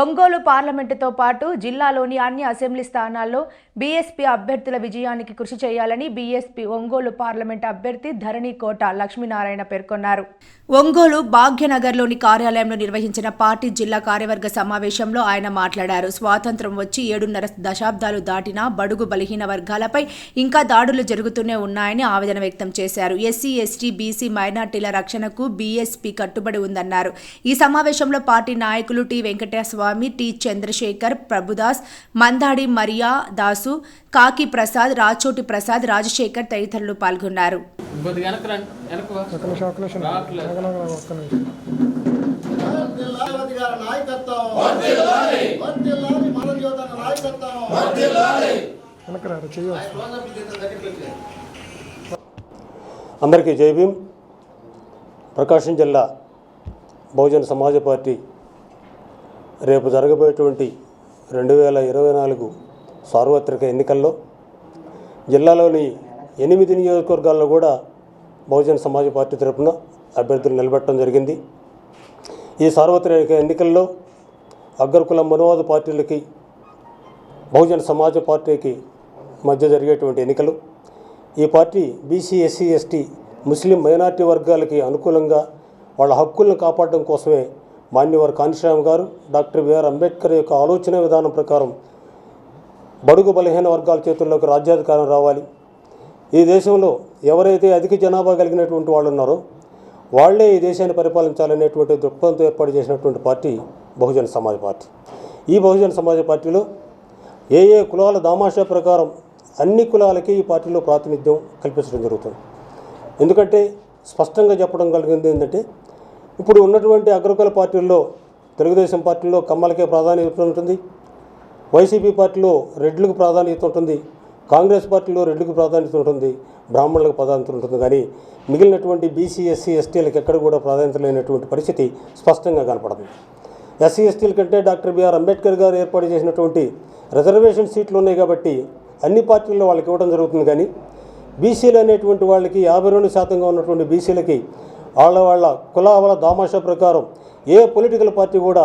ఒంగోలు పార్లమెంటుతో పాటు జిల్లాలోని అన్ని అసెంబ్లీ స్థానాల్లో బీఎస్పీ అభ్యర్థుల విజయానికి కృషి చేయాలని బీఎస్పీ ఒంగోలు పార్లమెంట్ అభ్యర్థి ధరణి కోట లక్ష్మీనారాయణ పేర్కొన్నారు. ఒంగోలు భాగ్యనగర్లోని కార్యాలయంలో నిర్వహించిన పార్టీ జిల్లా కార్యవర్గ సమావేశంలో ఆయన మాట్లాడారు. స్వాతంత్రం వచ్చి ఏడున్నర దశాబ్దాలు దాటినా బడుగు బలహీన వర్గాలపై ఇంకా దాడులు జరుగుతూనే ఉన్నాయని ఆవేదన వ్యక్తం చేశారు. ఎస్సీ ఎస్టీ బీసీ మైనార్టీల రక్షణకు బీఎస్పీ కట్టుబడి ఉందన్నారు. ఈ సమావేశంలో పార్టీ నాయకులు టి. వెంకటేశ్వర వెంకటస్వామి టి. చంద్రశేఖర్ ప్రభుదాస్ మందాడి మరియా దాసు కాకి ప్రసాద్ రాచోటి ప్రసాద్ రాజశేఖర్ తదితరులు పాల్గొన్నారు. అందరికీ జై భీమ్. ప్రకాశం జిల్లా బహుజన సమాజ పార్టీ రేపు జరగబోయేటువంటి రెండు వేల ఇరవై నాలుగు సార్వత్రిక ఎన్నికల్లో జిల్లాలోని ఎనిమిది నియోజకవర్గాల్లో కూడా బహుజన సమాజ పార్టీ తరపున అభ్యర్థులు నిలబెట్టడం జరిగింది. ఈ సార్వత్రిక ఎన్నికల్లో అగ్రకుల మనువాద పార్టీలకి బహుజన సమాజ పార్టీకి మధ్య జరిగేటువంటి ఎన్నికలు. ఈ party BC SC ST Muslim minority వర్గాలకి అనుకూలంగా వాళ్ళ హక్కులను కాపాడడం కోసమే మాన్యవర్ కాంశీరామ్ గారు డాక్టర్ బిఆర్ అంబేద్కర్ యొక్క ఆలోచన విధానం ప్రకారం బడుగు బలహీన వర్గాల చేతుల్లోకి రాజ్యాధికారం రావాలి. ఈ దేశంలో ఎవరైతే అధిక జనాభా కలిగినటువంటి వాళ్ళు ఉన్నారో వాళ్ళే ఈ దేశాన్ని పరిపాలించాలనేటువంటి దృక్పథంతో ఏర్పాటు చేసినటువంటి పార్టీ బహుజన సమాజ్ పార్టీ. ఈ బహుజన సమాజ పార్టీలో ఏ ఏ కులాల దామాషా ప్రకారం అన్ని కులాలకి ఈ పార్టీలో ప్రాతినిధ్యం కల్పించడం జరుగుతుంది. ఎందుకంటే స్పష్టంగా చెప్పడం కలిగింది ఏంటంటే ఇప్పుడు ఉన్నటువంటి అగ్రకుల పార్టీల్లో తెలుగుదేశం పార్టీలో కమ్మలకే ప్రాధాన్యత ఉంటుంది. వైసీపీ పార్టీలో రెడ్లకు ప్రాధాన్యత ఉంటుంది. కాంగ్రెస్ పార్టీలో రెడ్లకు ప్రాధాన్యత ఉంటుంది. బ్రాహ్మణులకు ప్రాధాన్యత ఉంటుంది. కానీ మిగిలినటువంటి బీసీ ఎస్సీ ఎస్టీలకు ఎక్కడ కూడా ప్రాధాన్యత లేనటువంటి పరిస్థితి స్పష్టంగా కనపడుతుంది ఎస్సీ ఎస్టీల కంటే డాక్టర్ బిఆర్ అంబేద్కర్ గారు ఏర్పాటు చేసినటువంటి రిజర్వేషన్ సీట్లు ఉన్నాయి కాబట్టి అన్ని పార్టీల్లో వాళ్ళకి ఇవ్వడం జరుగుతుంది. కానీ బీసీలు అనేటువంటి వాళ్ళకి యాభై రెండు శాతంగా ఉన్నటువంటి బీసీలకి వాళ్ళ వాళ్ళ కులాల దామాషా ప్రకారం ఏ పొలిటికల్ పార్టీ కూడా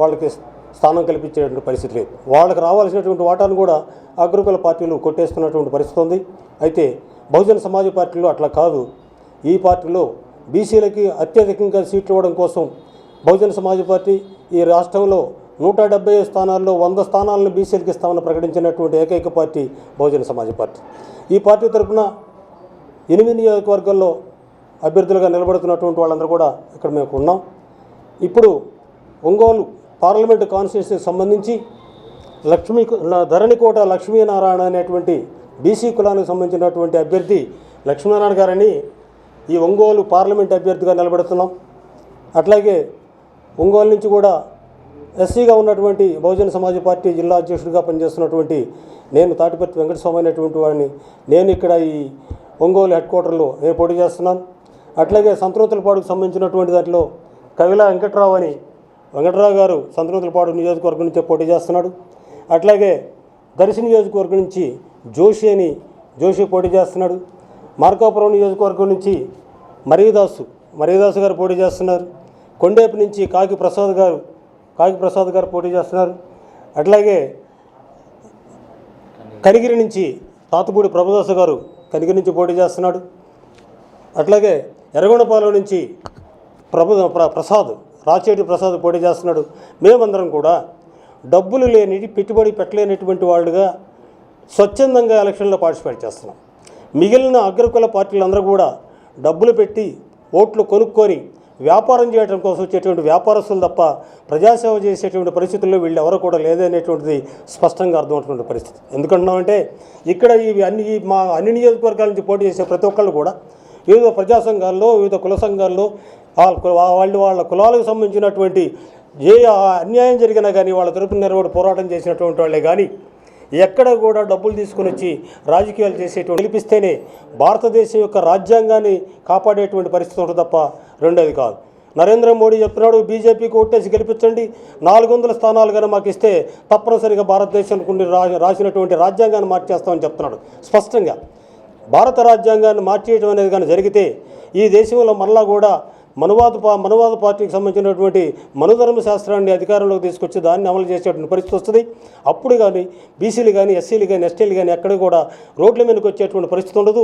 వాళ్ళకి స్థానం కల్పించేటువంటి పరిస్థితి లేదు. వాళ్ళకి రావాల్సినటువంటి వాటాను కూడా అగ్రకుల పార్టీలు కొట్టేస్తున్నటువంటి పరిస్థితి ఉంది. అయితే బహుజన సమాజ్ పార్టీలో అట్లా కాదు. ఈ పార్టీలో బీసీలకి అత్యధికంగా సీట్లు ఇవ్వడం కోసం బహుజన సమాజ్ పార్టీ ఈ రాష్ట్రంలో నూట డెబ్బై స్థానాల్లో వంద స్థానాలను బీసీలకు ఇస్తామని ప్రకటించినటువంటి ఏకైక పార్టీ బహుజన సమాజ్ పార్టీ. ఈ పార్టీ తరఫున ఎనిమిది నియోజకవర్గాల్లో అభ్యర్థులుగా నిలబడుతున్నటువంటి వాళ్ళందరూ కూడా ఇక్కడ మేము ఉన్నాం. ఇప్పుడు ఒంగోలు పార్లమెంటు కాన్స్టిట్యూన్సీకి సంబంధించి లక్ష్మీ ధరణికోట లక్ష్మీనారాయణ అనేటువంటి బీసీ కులానికి సంబంధించినటువంటి అభ్యర్థి లక్ష్మీనారాయణ గారని ఈ ఒంగోలు పార్లమెంట్ అభ్యర్థిగా నిలబెడుతున్నాం. అట్లాగే ఒంగోలు నుంచి కూడా ఎస్సీగా ఉన్నటువంటి బహుజన సమాజ్ పార్టీ జిల్లా అధ్యక్షుడిగా పనిచేస్తున్నటువంటి నేను తాటిపర్తి వెంకటస్వామి అనేటువంటి వాడిని. నేను ఇక్కడ ఈ ఒంగోలు హెడ్ క్వార్టర్లో నేను పోటీ చేస్తున్నాను. అట్లాగే సంతనూతలపాడుకు సంబంధించినటువంటి దాంట్లో కవిల వెంకట్రావు అని వెంకట్రావు గారు సంతనూతలపాడు నియోజకవర్గం నుంచి పోటీ చేస్తున్నాడు. అట్లాగే దర్శి నియోజకవర్గం నుంచి జోషి అని జోషి పోటీ చేస్తున్నాడు. మార్కాపురం నియోజకవర్గం నుంచి మరీదాసు మరీదాసు గారు పోటీ చేస్తున్నారు. కొండేపు నుంచి కాకి ప్రసాద్ గారు కాకి ప్రసాద్ గారు పోటీ చేస్తున్నారు. అట్లాగే కనిగిరి నుంచి తాతపూడి ప్రభుదాస్ గారు కనిగిరి నుంచి పోటీ చేస్తున్నాడు. అట్లాగే ఎర్రగొండపాలెం నుంచి ప్రభు ప్ర- ప్రసాద్ రాచేటి ప్రసాద్ పోటీ చేస్తున్నాడు. మేమందరం కూడా డబ్బులు లేని పెట్టుబడి పెట్టలేనటువంటి వాళ్ళుగా స్వచ్ఛందంగా ఎలక్షన్లో పార్టిసిపేట్ చేస్తున్నాం. మిగిలిన అగ్రకుల పార్టీలందరూ కూడా డబ్బులు పెట్టి ఓట్లు కొనుక్కొని వ్యాపారం చేయడం కోసం వచ్చేటువంటి వ్యాపారస్తులు తప్ప ప్రజాసేవ చేసేటువంటి పరిస్థితుల్లో వీళ్ళు ఎవరు కూడా లేదనేటువంటిది స్పష్టంగా అర్థమవుతున్న పరిస్థితి. ఎందుకంటున్నామంటే ఇక్కడ ఇవి అన్ని మా అన్ని నియోజకవర్గాల నుంచి పోటీ చేసే ప్రతి ఒక్కళ్ళు కూడా వివిధ ప్రజా సంఘాల్లో వివిధ కుల సంఘాల్లో వాళ్ళు వాళ్ళ కులాలకు సంబంధించినటువంటి ఏ అన్యాయం జరిగినా కానీ వాళ్ళ తరపున నిలబడి పోరాటం చేసినటువంటి వాళ్ళే కానీ ఎక్కడ కూడా డబ్బులు తీసుకుని వచ్చి రాజకీయాలు చేసేటువంటి గెలిపిస్తేనే భారతదేశం యొక్క రాజ్యాంగాన్ని కాపాడేటువంటి పరిస్థితి ఉంటుంది తప్ప రెండోది కాదు. నరేంద్ర మోడీ చెప్తున్నాడు బీజేపీకి ఓటేసి గెలిపించండి నాలుగు వందల స్థానాలు కానీ మాకు ఇస్తే తప్పనిసరిగా భారతదేశానికి రా రాసినటువంటి రాజ్యాంగాన్ని మార్చేస్తామని చెప్తున్నాడు స్పష్టంగా. భారత రాజ్యాంగాన్ని మార్చేయడం అనేది కానీ జరిగితే ఈ దేశంలో మరలా కూడా మనువాద పా మనువాద పార్టీకి సంబంధించినటువంటి మనుధర్మ శాస్త్రాన్ని అధికారంలోకి తీసుకొచ్చి దాన్ని అమలు చేసేటువంటి పరిస్థితి వస్తుంది. అప్పుడు కానీ బీసీలు కానీ ఎస్సీలు కానీ ఎస్టీలు కానీ ఎక్కడ కూడా రోడ్ల మీదకి వచ్చేటువంటి పరిస్థితి ఉండదు.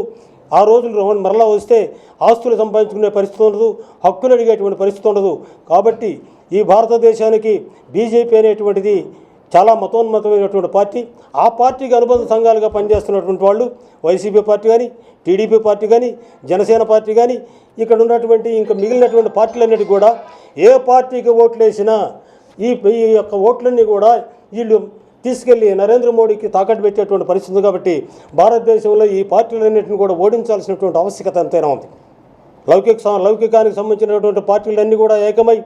ఆ రోజులు మరలా వస్తే ఆస్తులు సంపాదించుకునే పరిస్థితి ఉండదు. హక్కులు అడిగేటువంటి పరిస్థితి ఉండదు. కాబట్టి ఈ భారతదేశానికి బీజేపీ అనేటువంటిది చాలా మతోన్మతమైనటువంటి పార్టీ. ఆ పార్టీకి అనుబంధ సంఘాలుగా పనిచేస్తున్నటువంటి వాళ్ళు వైసీపీ పార్టీ కానీ టీడీపీ పార్టీ కానీ జనసేన పార్టీ కానీ ఇక్కడ ఉన్నటువంటి ఇంకా మిగిలినటువంటి పార్టీలన్నిటి కూడా ఏ పార్టీకి ఓట్లు వేసినా ఈ ఈ యొక్క ఓట్లన్నీ కూడా వీళ్ళు తీసుకెళ్ళి నరేంద్ర మోడీకి తాకట్టు పెట్టేటువంటి పరిస్థితి కాబట్టి భారతదేశంలో ఈ పార్టీలన్నింటిని కూడా ఓడించాల్సినటువంటి ఆవశ్యకత ఎంతైనా ఉంది. లౌకిక లౌకికానికి సంబంధించినటువంటి పార్టీలన్నీ కూడా ఏకమై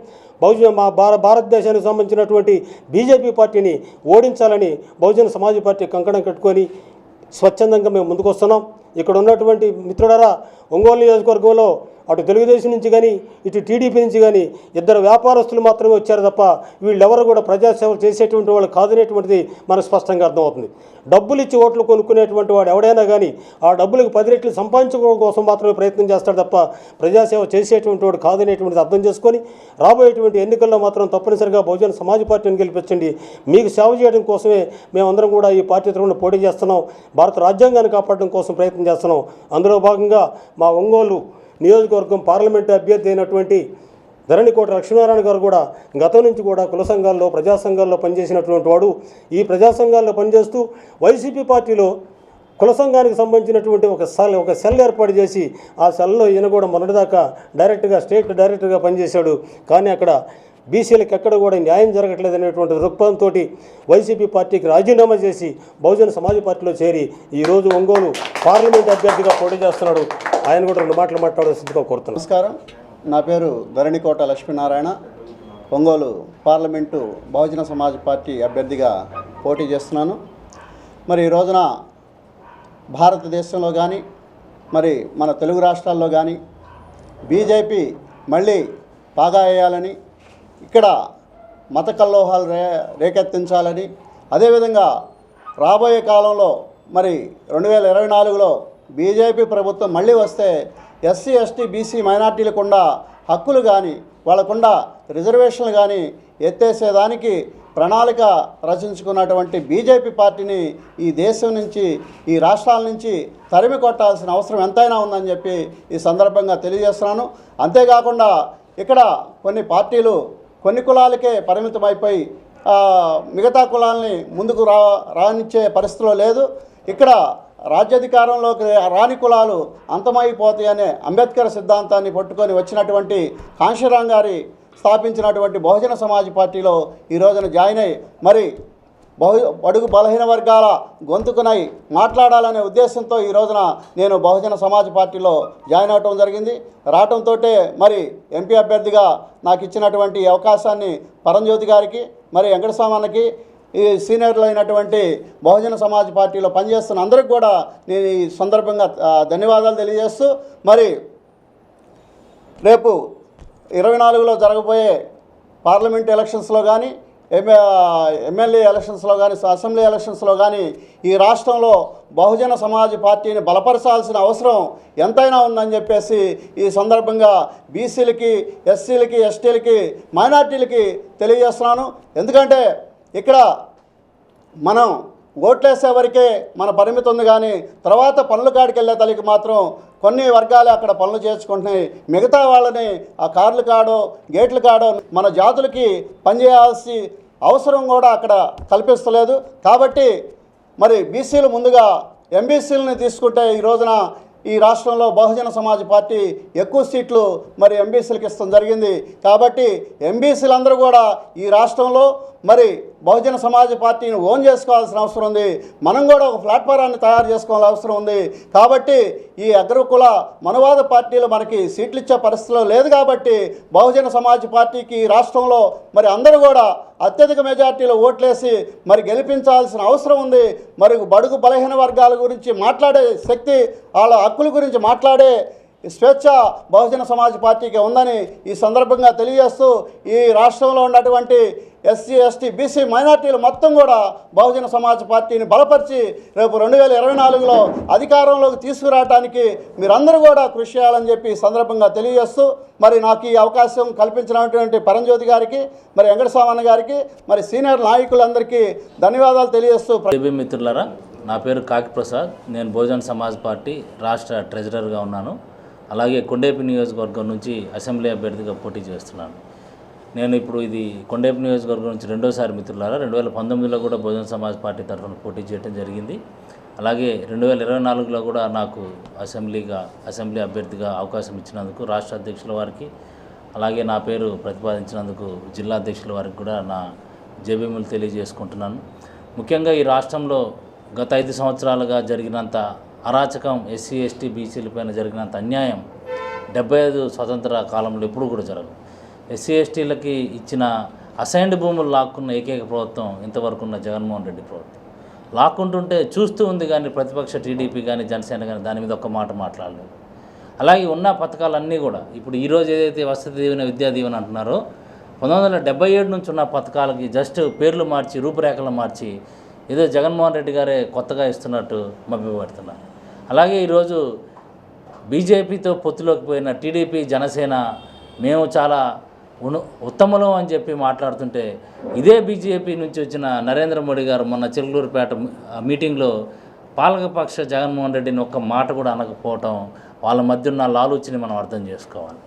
బహుజన మా భార భారతదేశానికి సంబంధించినటువంటి బీజేపీ పార్టీని ఓడించాలని బహుజన సమాజ్ పార్టీ కంకణం కట్టుకొని స్వచ్ఛందంగా మేము ముందుకొస్తున్నాం. ఇక్కడ ఉన్నటువంటి మిత్రుడరా ఒంగోలు నియోజకవర్గంలో అటు తెలుగుదేశం నుంచి కానీ ఇటు టీడీపీ నుంచి కానీ ఇద్దరు వ్యాపారస్తులు మాత్రమే వచ్చారు తప్ప వీళ్ళెవరు కూడా ప్రజాసేవ చేసేటువంటి వాళ్ళు కాదనేటువంటిది మనకు స్పష్టంగా అర్థమవుతుంది. డబ్బులు ఇచ్చి ఓట్లు కొనుక్కునేటువంటి వాడు ఎవడైనా కానీ ఆ డబ్బులకు పది రెట్లు సంపాదించుకోవడం కోసం మాత్రమే ప్రయత్నం చేస్తాడు తప్ప ప్రజాసేవ చేసేటువంటి వాడు కాదనేటువంటిది అర్థం చేసుకొని రాబోయేటువంటి ఎన్నికల్లో మాత్రం తప్పనిసరిగా బహుజన సమాజ్ పార్టీని గెలిపించండి. మీకు సేవ చేయడం కోసమే మేమందరం కూడా ఈ పార్టీ తరఫున పోటీ చేస్తున్నాం. భారత రాజ్యాంగాన్ని కాపాడడం కోసం ప్రయత్నం చేస్తున్నాం. అందులో భాగంగా మా ఒంగోలు నియోజకవర్గం పార్లమెంటు అభ్యర్థి అయినటువంటి ధరణికోట లక్ష్మీనారాయణ గారు కూడా గతం నుంచి కూడా కుల సంఘాల్లో ప్రజా సంఘాల్లో పనిచేసినటువంటి వాడు. ఈ ప్రజా సంఘాల్లో పనిచేస్తూ వైసీపీ పార్టీలో కుల సంఘానికి సంబంధించినటువంటి ఒక సెల్ ఒక సెల్ ఏర్పాటు చేసి ఆ సెల్లో ఈయన కూడా మొన్నటిదాకా డైరెక్ట్గా స్టేట్ డైరెక్టర్గా పనిచేశాడు. కానీ అక్కడ బీసీలకు ఎక్కడ కూడా న్యాయం జరగట్లేదు అనేటువంటి దృక్పథంతో వైసీపీ పార్టీకి రాజీనామా చేసి బహుజన సమాజ్ పార్టీలో చేరి ఈరోజు ఒంగోలు పార్లమెంట్ అభ్యర్థిగా పోటీ చేస్తున్నాడు. ఆయన కూడా రెండు మాటలు మాట్లాడాల్సిందిగా కోరుతున్నాను. నమస్కారం. నా పేరు ధరణికోట లక్ష్మీనారాయణ. ఒంగోలు పార్లమెంటు బహుజన సమాజ్ పార్టీ అభ్యర్థిగా పోటీ చేస్తున్నాను. మరి ఈ రోజున భారతదేశంలో కానీ మరి మన తెలుగు రాష్ట్రాల్లో కానీ బీజేపీ మళ్ళీ పాగా వేయాలని ఇక్కడ మత కల్లోహాలు రే రేకెత్తించాలని అదేవిధంగా రాబోయే కాలంలో మరి రెండు వేల ఇరవై నాలుగులో బీజేపీ ప్రభుత్వం మళ్ళీ వస్తే ఎస్సీ ఎస్టీ బీసీ మైనార్టీలకుండా హక్కులు కానీ వాళ్ళకుండా రిజర్వేషన్లు కానీ ఎత్తేసేదానికి ప్రణాళిక రచించుకున్నటువంటి బీజేపీ పార్టీని ఈ దేశం నుంచి ఈ రాష్ట్రాల నుంచి తరిమి కొట్టాల్సిన అవసరం ఎంతైనా ఉందని చెప్పి ఈ సందర్భంగా తెలియజేస్తున్నాను. అంతేకాకుండా ఇక్కడ కొన్ని పార్టీలు కొన్ని కులాలకే పరిమితమైపోయి మిగతా కులాలని ముందుకు రా రానిచ్చే పరిస్థితిలో లేదు. ఇక్కడ రాజ్యాధికారంలోకి రాని కులాలు అంతమైపోతాయనే అంబేద్కర్ సిద్ధాంతాన్ని పట్టుకొని వచ్చినటువంటి కాంశీరాం గారి స్థాపించినటువంటి బహుజన సమాజ్ పార్టీలో ఈ రోజున జాయిన్ అయ్యి మరి బహు బడుగు బలహీన వర్గాల గొంతుకునై మాట్లాడాలనే ఉద్దేశంతో ఈ రోజున నేను బహుజన సమాజ్ పార్టీలో జాయిన్ అవటం జరిగింది. రావటంతో మరి ఎంపీ అభ్యర్థిగా నాకు ఇచ్చినటువంటి అవకాశాన్ని పరంజ్యోతి గారికి మరి వెంకటస్వామన్నకి ఈ సీనియర్లు అయినటువంటి బహుజన సమాజ్ పార్టీలో పనిచేస్తున్న అందరికి కూడా నేను ఈ సందర్భంగా ధన్యవాదాలు తెలియజేస్తూ మరి రేపు ఇరవై నాలుగులో జరగబోయే పార్లమెంట్ ఎలక్షన్స్లో కానీ ఎంఏ ఎమ్మెల్యే ఎలక్షన్స్లో కానీ అసెంబ్లీ ఎలక్షన్స్లో కానీ ఈ రాష్ట్రంలో బహుజన సమాజ్ పార్టీని బలపరచాల్సిన అవసరం ఎంతైనా ఉందని చెప్పేసి ఈ సందర్భంగా బీసీలకి ఎస్సీలకి ఎస్టీలకి మైనార్టీలకి తెలియజేస్తున్నాను. ఎందుకంటే ఇక్కడ మనం ఓట్లేసే వరకే మన పరిమితి ఉంది కానీ తర్వాత పనుల కాడికి వెళ్ళే తల్లికి మాత్రం కొన్ని వర్గాలు అక్కడ పనులు చేసుకుంటున్నాయి. మిగతా వాళ్ళని ఆ కార్లు కాడో గేట్లు కాడో మన జాతులకి పనిచేయాల్సి అవసరం కూడా అక్కడ కల్పిస్తలేదు. కాబట్టి మరి బీసీలు ముందుగా ఎంబీసీలని తీసుకుంటే ఈ రోజున ఈ రాష్ట్రంలో బహుజన సమాజ్ పార్టీ ఎక్కువ సీట్లు మరి ఎంబీసీలకు ఇస్తాం జరిగింది. కాబట్టి ఎంబీసీలందరూ కూడా ఈ రాష్ట్రంలో మరి బహుజన సమాజ పార్టీని ఓన్ చేసుకోవాల్సిన అవసరం ఉంది. మనం కూడా ఒక ప్లాట్ఫారాన్ని తయారు చేసుకోవాల్సిన అవసరం ఉంది. కాబట్టి ఈ అగ్రకుల మనవాద పార్టీలు మనకి సీట్లు ఇచ్చే పరిస్థితిలో లేదు కాబట్టి బహుజన సమాజ్ పార్టీకి రాష్ట్రంలో మరి అందరూ కూడా అత్యధిక మెజార్టీలో ఓట్లేసి మరి గెలిపించాల్సిన అవసరం ఉంది. మరి బడుగు బలహీన వర్గాల గురించి మాట్లాడే శక్తి వాళ్ళ హక్కుల గురించి మాట్లాడే స్వేచ్ఛ బహుజన సమాజ్ పార్టీకి ఉందని ఈ సందర్భంగా తెలియజేస్తూ ఈ రాష్ట్రంలో ఉన్నటువంటి ఎస్సీ ఎస్టీ బీసీ మైనార్టీలు మొత్తం కూడా బహుజన సమాజ్ పార్టీని బలపరిచి రేపు రెండు వేల ఇరవై నాలుగులో అధికారంలోకి తీసుకురావడానికి మీరందరూ కూడా కృషి చేయాలని చెప్పి సందర్భంగా తెలియజేస్తూ మరి నాకు ఈ అవకాశం కల్పించినటువంటి పరంజ్యోతి గారికి మరి వెంకటస్వామన్న గారికి మరి సీనియర్ నాయకులందరికీ ధన్యవాదాలు తెలియజేస్తూ మిత్రులరా నా పేరు కాకి ప్రసాద్. నేను బహుజన్ సమాజ్ పార్టీ రాష్ట్ర ట్రెజరర్గా ఉన్నాను. అలాగే కొండేపి నియోజకవర్గం నుంచి అసెంబ్లీ అభ్యర్థిగా పోటీ చేస్తున్నాను. నేను ఇప్పుడు ఇది కొండేపి నియోజకవర్గం నుంచి రెండోసారి మిత్రులారా రెండు వేల పంతొమ్మిదిలో కూడా బహుజన సమాజ్ పార్టీ తరఫున పోటీ చేయడం జరిగింది. అలాగే రెండు వేల ఇరవై నాలుగులో కూడా నాకు అసెంబ్లీగా అసెంబ్లీ అభ్యర్థిగా అవకాశం ఇచ్చినందుకు రాష్ట్ర అధ్యక్షుల వారికి అలాగే నా పేరు ప్రతిపాదించినందుకు జిల్లా అధ్యక్షుల వారికి కూడా నా జేబీములు తెలియజేసుకుంటున్నాను. ముఖ్యంగా ఈ రాష్ట్రంలో గత ఐదు సంవత్సరాలుగా జరిగినంత అరాచకం ఎస్సీ ఎస్టీ బీసీలపైన జరిగినంత అన్యాయం డెబ్బై ఐదు స్వతంత్ర కాలంలో ఎప్పుడు కూడా జరగదు. ఎస్సీ ఎస్టీలకి ఇచ్చిన అసైన్డ్ భూములు లాక్కున్న ఏకైక ప్రభుత్వం ఇంతవరకు ఉన్న జగన్మోహన్ రెడ్డి ప్రభుత్వం. లాక్కుంటుంటే చూస్తూ ఉంది కానీ ప్రతిపక్ష టీడీపీ కానీ జనసేన కానీ దాని మీద ఒక్క మాట మాట్లాడలేదు. అలాగే ఉన్న పథకాలన్నీ కూడా ఇప్పుడు ఈరోజు ఏదైతే వసతి దీవెన విద్యా దీవెన అంటున్నారో పంతొమ్మిది వందల డెబ్బై ఏడు నుంచి ఉన్న పథకాలకి జస్ట్ పేర్లు మార్చి రూపురేఖలు మార్చి ఏదో జగన్మోహన్ రెడ్డి గారే కొత్తగా ఇస్తున్నట్టు మభ్యపెడుతున్నారు. అలాగే ఈరోజు బీజేపీతో పొత్తులోకి పోయిన టీడీపీ జనసేన మేము చాలా ఉను ఉత్తములం అని చెప్పి మాట్లాడుతుంటే ఇదే బీజేపీ నుంచి వచ్చిన నరేంద్ర మోడీ గారు మొన్న చిలుకూరుపేట మీటింగ్లో పాలకపక్ష జగన్మోహన్ రెడ్డిని ఒక్క మాట కూడా అనకపోవటం వాళ్ళ మధ్య ఉన్న లాలూచిని మనం అర్థం చేసుకోవాలి.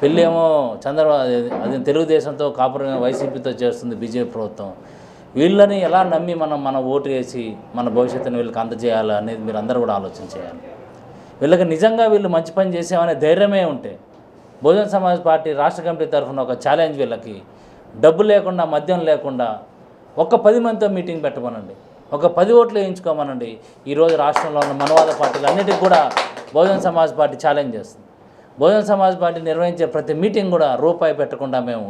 పెళ్ళేమో చంద్రబాబు అది తెలుగుదేశంతో కాపురం వైసీపీతో చేస్తుంది బీజేపీ ప్రభుత్వం. వీళ్ళని ఎలా నమ్మి మనం మన ఓటు వేసి మన భవిష్యత్తుని వీళ్ళకి అందజేయాలి అనేది మీరు అందరూ కూడా ఆలోచన చేయాలి. వీళ్ళకి నిజంగా వీళ్ళు మంచి పని చేసామనే ధైర్యమే ఉంటే బహుజన సమాజ్ పార్టీ రాష్ట్ర కమిటీ తరఫున ఒక ఛాలెంజ్ వీళ్ళకి. డబ్బు లేకుండా మద్యం లేకుండా ఒక పది మందితో మీటింగ్ పెట్టమనండి. ఒక పది ఓట్లు వేయించుకోమనండి. ఈరోజు రాష్ట్రంలో ఉన్న మనవాద పార్టీలు అన్నిటికీ కూడా బహుజన సమాజ్ పార్టీ ఛాలెంజ్ చేస్తుంది. బహుజన సమాజ్ పార్టీ నిర్వహించే ప్రతి మీటింగ్ కూడా రూపాయి పెట్టకుండా మేము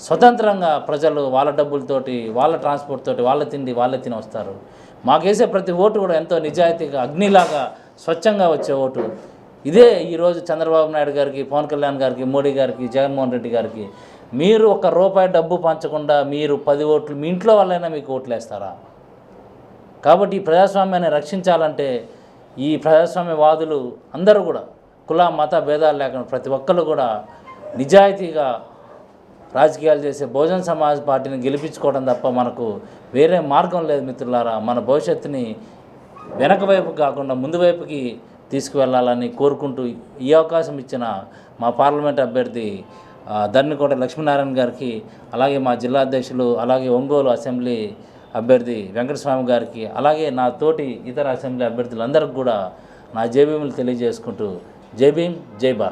స్వతంత్రంగా ప్రజలు వాళ్ళ డబ్బులతోటి వాళ్ళ ట్రాన్స్పోర్ట్ తోటి వాళ్ళ తిండి వాళ్ళే తిని వస్తారు. మాకేసే ప్రతి ఓటు కూడా ఎంతో నిజాయితీగా అగ్నిలాగా స్వచ్ఛంగా వచ్చే ఓటు. ఇదే ఈరోజు చంద్రబాబు నాయుడు గారికి పవన్ కళ్యాణ్ గారికి మోడీ గారికి జగన్మోహన్ రెడ్డి గారికి. మీరు ఒక రూపాయి డబ్బు పంచకుండా మీరు పది ఓట్లు మీ ఇంట్లో వాళ్ళైనా మీకు ఓట్లు వేస్తారా కాబట్టి ఈ ప్రజాస్వామ్యాన్ని రక్షించాలంటే ఈ ప్రజాస్వామ్యవాదులు అందరూ కూడా కుల మత భేదాలు లేకుండా ప్రతి ఒక్కరు కూడా నిజాయితీగా రాజకీయాలు చేసే బహుజన్ సమాజ్ పార్టీని గెలిపించుకోవడం తప్ప మనకు వేరే మార్గం లేదు మిత్రులారా. మన భవిష్యత్తుని వెనక వైపు కాకుండా ముందు వైపుకి తీసుకువెళ్ళాలని కోరుకుంటూ ఈ అవకాశం ఇచ్చిన మా పార్లమెంట్ అభ్యర్థి దర్నికోట లక్ష్మీనారాయణ గారికి అలాగే మా జిల్లా అధ్యక్షులు అలాగే ఒంగోలు అసెంబ్లీ అభ్యర్థి వెంకటస్వామి గారికి అలాగే నా తోటి ఇతర అసెంబ్లీ అభ్యర్థులందరికీ కూడా నా జై తెలియజేసుకుంటూ జై భీమ్ జై భారత్.